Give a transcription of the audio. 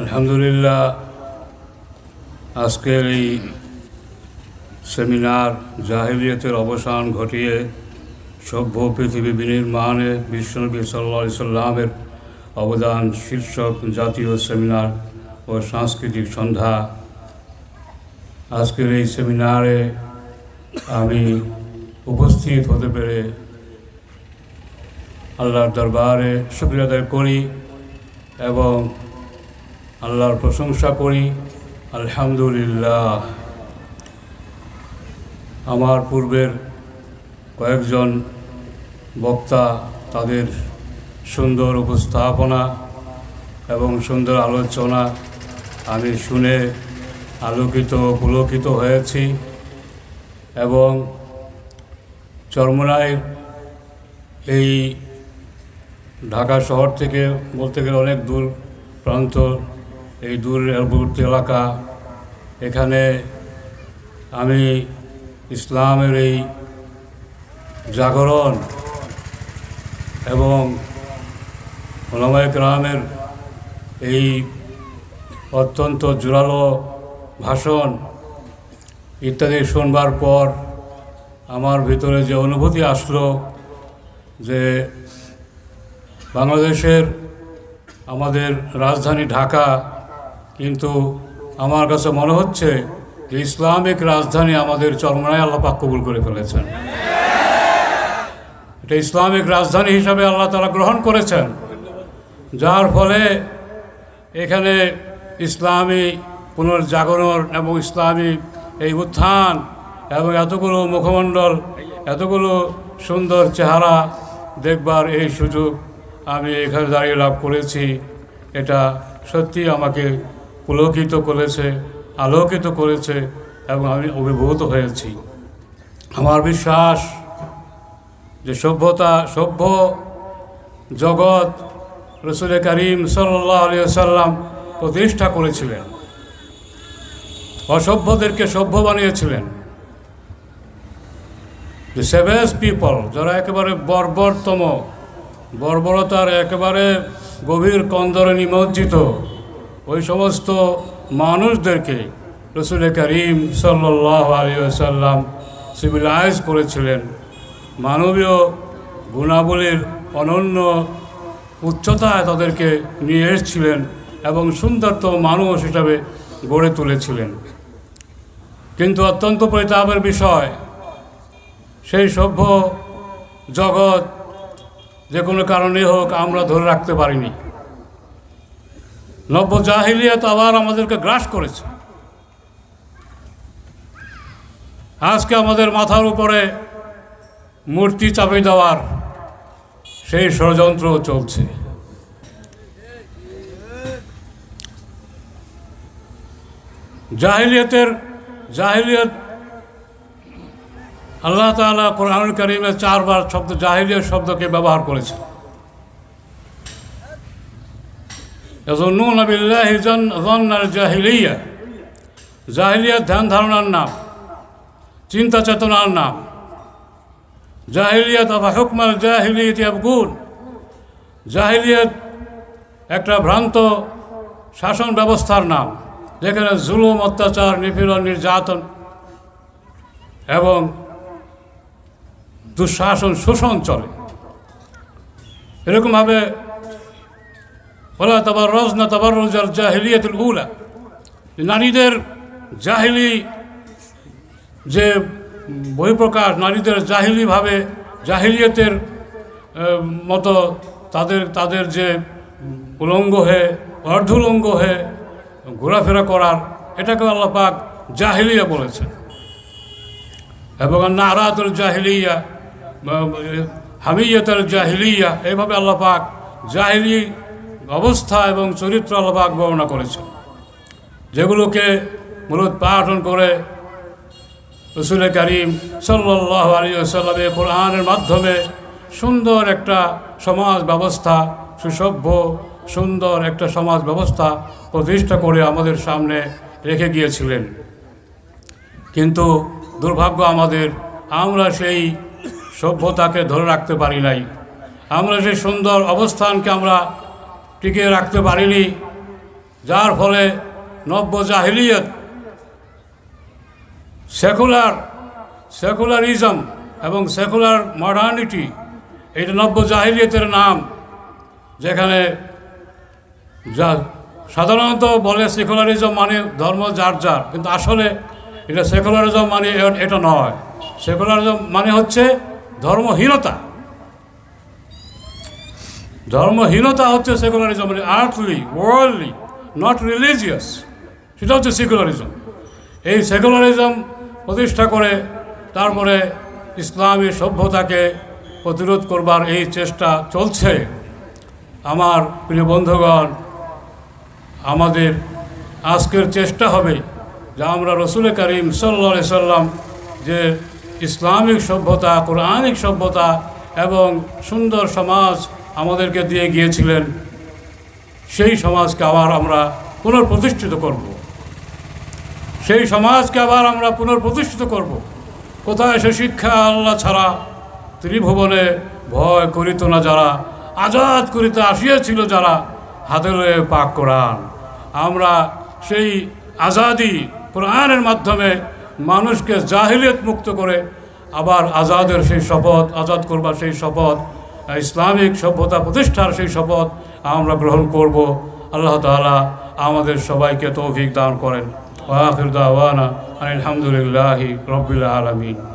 আলহামদুলিল্লাহ, আজকের এই সেমিনার জাহিলিয়তের অবসান ঘটিয়ে সভ্য পৃথিবী বিনির্মাণে বিশ্বনবী সাল্লা সাল্লামের অবদান শীর্ষক জাতীয় সেমিনার ও সাংস্কৃতিক সন্ধ্যা। আজকের এই সেমিনারে আমি উপস্থিত হতে পেরে আল্লাহর দরবারে শুক্রিয়া করি এবং আল্লাহর প্রশংসা করি, আলহামদুলিল্লাহ। আমার পূর্বের কয়েকজন বক্তা তাদের সুন্দর উপস্থাপনা এবং সুন্দর আলোচনা আমি শুনে আলোকিত, পুলকিত হয়েছি এবং চরমনায় এই ঢাকা শহর থেকে বলতে গেলে অনেক দূর প্রান্ত এই দূরবর্তী এলাকা। এখানে আমি ইসলামের এই জাগরণ এবং ওলামায় গ্রামের এই অত্যন্ত জোরালো ভাষণ ইত্যাদি শুনবার পর আমার ভিতরে যে অনুভূতি আসলো যে বাংলাদেশের আমাদের রাজধানী ঢাকা কিন্তু আমার কাছে মনে হচ্ছে যে ইসলামিক রাজধানী আমাদের চরমনায় আল্লাহ পাক কবুল করে ফেলেছেন। এটা ইসলামিক রাজধানী হিসাবে আল্লাহ তারা গ্রহণ করেছেন। যার ফলে এখানে ইসলামী পুনর্জাগরণ এবং ইসলামী এই উত্থান এবং এতগুলো মুখমণ্ডল, এতগুলো সুন্দর চেহারা দেখবার এই সুযোগ আমি এখানে দাঁড়িয়ে লাভ করেছি। এটা সত্যি আমাকে পুলকিত করেছে, আলোকিত করেছে এবং আমি অভিভূত হয়েছি। আমার বিশ্বাস যে সভ্যতা, সভ্য জগৎ রসুল করিম সাল্লাহ আলিয়া সাল্লাম প্রতিষ্ঠা করেছিলেন। অসভ্যদেরকে সভ্য বানিয়েছিলেন। যে সেভেস পিপল যারা একেবারে বর্বরতম, বর্বরতার একেবারে গভীর কন্দরে নিমজ্জিত ওই সমস্ত মানুষদেরকে রসুল করিম সাল্লাহ আলিয়াল্লাম সিভিলাইজ করেছিলেন। মানবীয় গুণাবলীর অনন্য উচ্চতায় তাদেরকে নিয়ে এসেছিলেন এবং সুন্দরতম মানুষ হিসাবে গড়ে তুলেছিলেন। কিন্তু অত্যন্ত পরিতাপের বিষয়, সেই সভ্য জগৎ যে কোনো কারণে হোক আমরা ধরে রাখতে পারিনি। নব্য জাহিলিয়াত আবার আমাদেরকে গ্রাস করেছে। আজকে আমাদের মাথার উপরে মূর্তি চাপে দেওয়ার সেই ষড়যন্ত্র চলছে। জাহিলিয়তের জাহিলিয়ত আল্লাহ তালা কোরআনুল করিমে চারবার শব্দ জাহিলিয়ত শব্দকে ব্যবহার করেছে জাহিলিয়া। জাহিলিয়াত ধ্যান ধারণার নাম। চিন্তা চেতনার নাম। জাহিলিয়াত অথবা হুকমাল জাহিলিয়ত আবগুন জাহিলিয়াত একটা ভ্রান্ত শাসন ব্যবস্থার নাম। যেখানে জুলুম, অত্যাচার, নিপীড়ন, নির্যাতন এবং দুঃশাসন শোষণ চলে। এরকমভাবে ওলা তাবার রজ না তাবার রোজার জাহিলিয়াতুল উলা নারীদের জাহিলি যে বহিঃপ্রকাশ, নারীদের জাহিলিভাবে, জাহিলিয়তের মতো তাদের তাদের যে উলঙ্গ হয়ে, অর্ধুলঙ্গ হয়ে ঘোরাফেরা করার এটাকে আল্লাহ পাক জাহিলিয়া বলেছেন। এবং নারাতুল জাহিলিয়া হামিয়াতুল জাহিলিয়া এইভাবে আল্লাহ পাক জাহিলি অবস্থা এবং চরিত্র আল্লাহ পাক বর্ণনা করেছেন, যেগুলোকে মূলত পাঠন করে রসুল করিম সাল্লাহ আলী সাল্লামে কোরআনের মাধ্যমে সুন্দর একটা সমাজ ব্যবস্থা, সুসভ্য, সুন্দর একটা সমাজ ব্যবস্থা প্রতিষ্ঠা করে আমাদের সামনে রেখে গিয়েছিলেন। কিন্তু দুর্ভাগ্য আমাদের, আমরা সেই সভ্যতাকে ধরে রাখতে পারি নাই। আমরা সেই সুন্দর অবস্থানকে আমরা টিকিয়ে রাখতে পারিনি। যার ফলে নব্য জাহিলিয়ত, সেকুলার, সেকুলারিজম এবং সেকুলার মডার্নিটি এটা নব্য জাহিলিয়তের নাম, যেখানে যা সাধারণত বলে সেকুলারিজম মানে ধর্ম যার যার, কিন্তু আসলে এটা সেকুলারিজম মানে এটা নয়। সেকুলারিজম মানে হচ্ছে ধর্মহীনতা। ধর্মহীনতা হচ্ছে সেকুলারিজম মানে আর্থলি ওয়ার্ল্ডলি নট রিলিজিয়াস সেটা হচ্ছে সেকুলারিজম এই সেকুলারিজম প্রতিষ্ঠা করে তারপরে ইসলামী সভ্যতাকে প্রতিরোধ করবার এই চেষ্টা চলছে। আমার প্রিয় বন্ধুগণ, আমাদের আজকের চেষ্টা হবে যে আমরা রসুল করিম সাল্লা সাল্লাম যে ইসলামিক সভ্যতা, কোরআনিক সভ্যতা এবং সুন্দর সমাজ আমাদেরকে দিয়ে গিয়েছিলেন, সেই সমাজকে আবার আমরা পুনর্প্রতিষ্ঠিত করব। সেই সমাজকে আবার আমরা পুনর্প্রতিষ্ঠিত করব। কোথায় সে শিক্ষা আল্লাহ ছাড়া? ত্রিভুবনে ভয় করিত না যারা, আজাদ করিতে আসিয়াছিল যারা হাতে লয়ে পাক কোরআন। আমরা সেই আজাদি কোরআনের মাধ্যমে মানুষকে জাহিলিয়ত মুক্ত করে আবার আজাদের সেই শপথ, আজাদ করবার সেই শপথ ইসলামিক সভ্যতা প্রতিষ্ঠার সেই শপথ আমরা গ্রহণ করব। আল্লাহ তালা আমাদের সবাইকে তৌফিক দান করেন। ওয়াখির দাওয়ানা আলহামদুলিল্লাহি রবিল আলামিন।